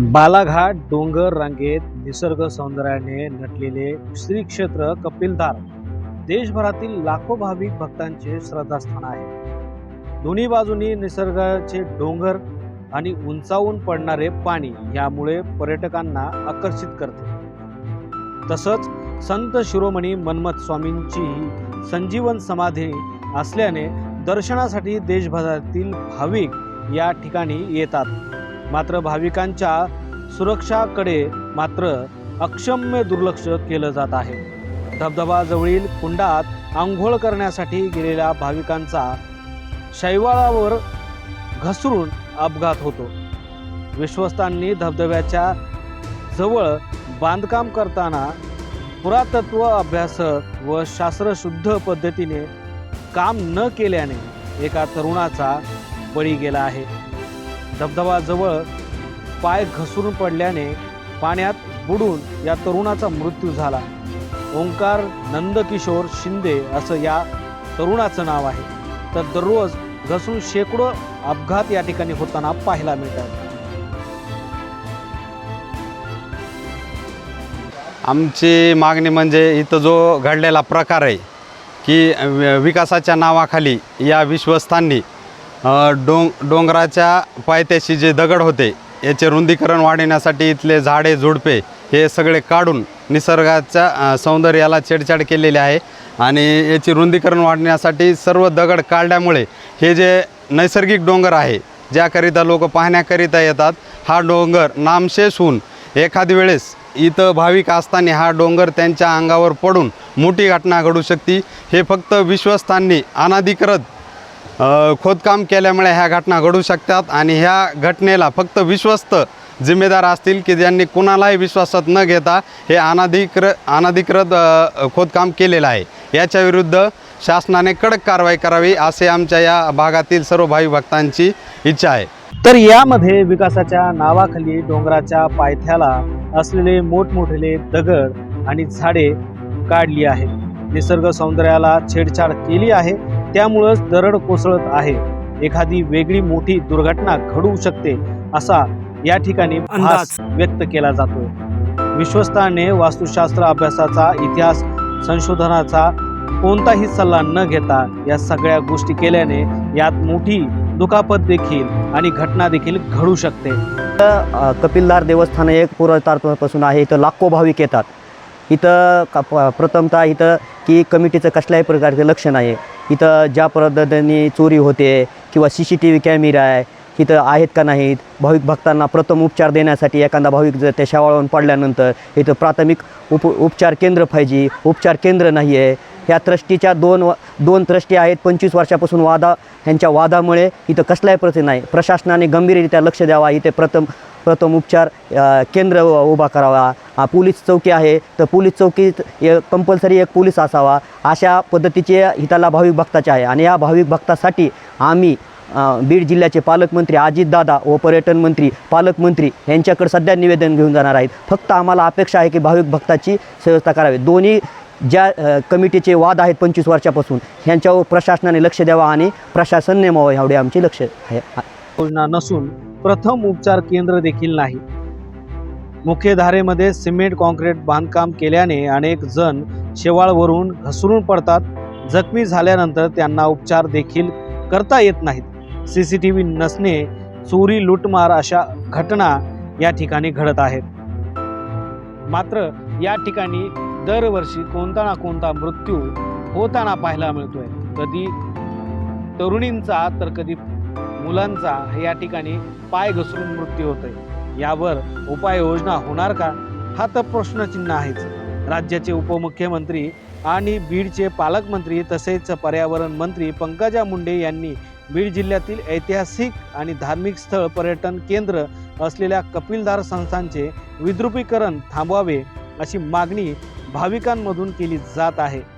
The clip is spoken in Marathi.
बालाघाट डोंगर रांगेत निसर्ग सौंदर्याने नटलेले श्री क्षेत्र कपिलधार. देशभरातील लाखो भाविक भक्तांचे श्रद्धास्थान आहे. दोन्ही बाजूनी निसर्गाचे डोंगर आणि उंचावून पडणारे पाणी यामुळे पर्यटकांना आकर्षित करते. तसंच संत शिरोमणी मन्मथ स्वामींची संजीवन समाधी असल्याने दर्शनासाठी देशभरातील भाविक या ठिकाणी येतात. मात्र भाविकांच्या सुरक्षाकडे मात्र अक्षम्य दुर्लक्ष केलं जात आहे. धबधबाजवळील कुंडात आंघोळ करण्यासाठी गेलेल्या भाविकांचा शैवाळावर घसरून अपघात होतो. विश्वस्तांनी धबधब्याच्या जवळ बांधकाम करताना पुरातत्व अभ्यासक व शास्त्रशुद्ध पद्धतीने काम न केल्याने एका तरुणाचा बळी गेला आहे. धबधबाजवळ पाय घसरून पडल्याने पाण्यात बुडून या तरुणाचा मृत्यू झाला. ओंकार नंदकिशोर शिंदे असं या तरुणाचं नाव आहे. तर दररोज घसरून शेकडो अपघात या ठिकाणी होताना पाहायला मिळतात. आमची मागणी म्हणजे इथं जो घडलेला प्रकार आहे की विकासाच्या नावाखाली या विश्वस्तांनी डोंग डोंगराच्या पायथ्याशी जे दगड होते याचे रुंदीकरण वाढवण्यासाठी इथले झाडे झुडपे हे सगळे काढून निसर्गाच्या सौंदर्याला छेडछाड केलेली आहे. आणि याची रुंदीकरण वाढण्यासाठी सर्व दगड काढल्यामुळे हे जे नैसर्गिक डोंगर आहे ज्याकरिता लोक पाहण्याकरिता येतात हा डोंगर नामशेष होऊन एखादी वेळेस इथं भाविक असताना हा डोंगर त्यांच्या अंगावर पडून मोठी घटना घडू शकते. हे फक्त विश्वस्तांनी अनाधिकृत खोदकाम केल्यामुळे ह्या घटना घडू शकतात आणि ह्या घटनेला फक्त विश्वस्त जिम्मेदार असतील की ज्यांनी कुणालाही विश्वासात न घेता हे अनाधिकृत अनाधिकृत खोदकाम केलेलं आहे. याच्या विरुद्ध शासनाने कडक कारवाई करावी असे आमच्या या भागातील सर्व भावी भक्तांची इच्छा आहे. तर यामध्ये विकासाच्या नावाखाली डोंगराच्या पायथ्याला असलेले मोठमोठे दगड आणि झाडे काढली आहेत. निसर्ग सौंदर्याला छेडछाड केली आहे. त्यामुळंच दरड कोसळत आहे. एखादी वेगळी मोठी दुर्घटना घडू शकते असा या ठिकाणी अंदाज. व्यक्त केला जातो विश्वस्ताने वास्तुशास्त्र अभ्यासाचा इतिहास संशोधनाचा कोणताही सल्ला न घेता या सगळ्या गोष्टी केल्याने यात मोठी दुखापत देखील आणि घटना देखील घडू शकते. कपिलदार देवस्थान एक पुरातत्वापासून आहे इथं लाखो भाविक येतात. इथं का प- प्रथमतः इथं की कमिटीचं कसल्याही प्रकारचं लक्ष नाही. इथं ज्या पद्धतीने चोरी होते किंवा C C T V camera आहे इथं आहेत का नाहीत भाविक भक्तांना प्रथम उपचार देण्यासाठी एखादा भाविक जर त्या शावाळून पडल्यानंतर इथं प्राथमिक उप उपचार केंद्र पाहिजे उपचार केंद्र नाही आहे ह्या ट्रस्टीच्या दोन व दोन ट्रस्टी आहेत पंचवीस वर्षापासून वादा ह्यांच्या वादामुळे इथं कसल्याही प्रति नाही. प्रशासनाने गंभीररित्या लक्ष द्यावा इथे प्रथम प्रथम उपचार केंद्र उ- उभा करावा. पोलीस चौकी आहे. तर पोलीस चौकीत कंपल्सरी एक पोलीस असावा. अशा पद्धतीचे हिताला भाविक भक्ताचे आहे. आणि या भाविक भक्तासाठी आम्ही बीड जिल्ह्याचे पालकमंत्री अजितदादा व पर्यटन मंत्री पालकमंत्री यांच्याकडे सध्या निवेदन घेऊन जाणार आहेत. फक्त आम्हाला अपेक्षा आहे की भाविक भक्ताची व्यवस्था करावी. दोन्ही ज्या कमिटीचे वाद आहेत पंचवीस वर्षापासून ह्यांच्यावर प्रशासनाने लक्ष द्यावा आणि प्रशासन नेमावं एवढे आमचे लक्ष आहे. योजना नसून प्रथम उपचार केंद्र देखील नाही. मुख्यधारेमध्ये सिमेंट कॉन्क्रीट बांधकाम केल्याने अनेक जण शेवाळवरून घसरून पडतात. जखमी झाल्यानंतर त्यांना उपचार देखील करता येत नाहीत. सी सी टी व्ही नसणे चोरी लूटमार अशा घटना या ठिकाणी घडत आहेत. मात्र या ठिकाणी दरवर्षी कोणता ना कोणता मृत्यू होताना पाहायला मिळतोय. कधी तरुणींचा तर कधी मुलांचा या ठिकाणी पाय घसरून मृत्यू होतोय. यावर उपाययोजना होणार का? हा तर प्रश्नचिन्ह आहेच. राज्याचे उपमुख्यमंत्री आणि बीडचे पालकमंत्री तसेच पर्यावरण मंत्री पंकजा मुंडे यांनी बीड जिल्ह्यातील ऐतिहासिक आणि धार्मिक स्थळ पर्यटन केंद्र असलेल्या कपिलधार संस्थांचे विद्रुपीकरण थांबवावे अशी मागणी भाविकांमधून केली जात आहे.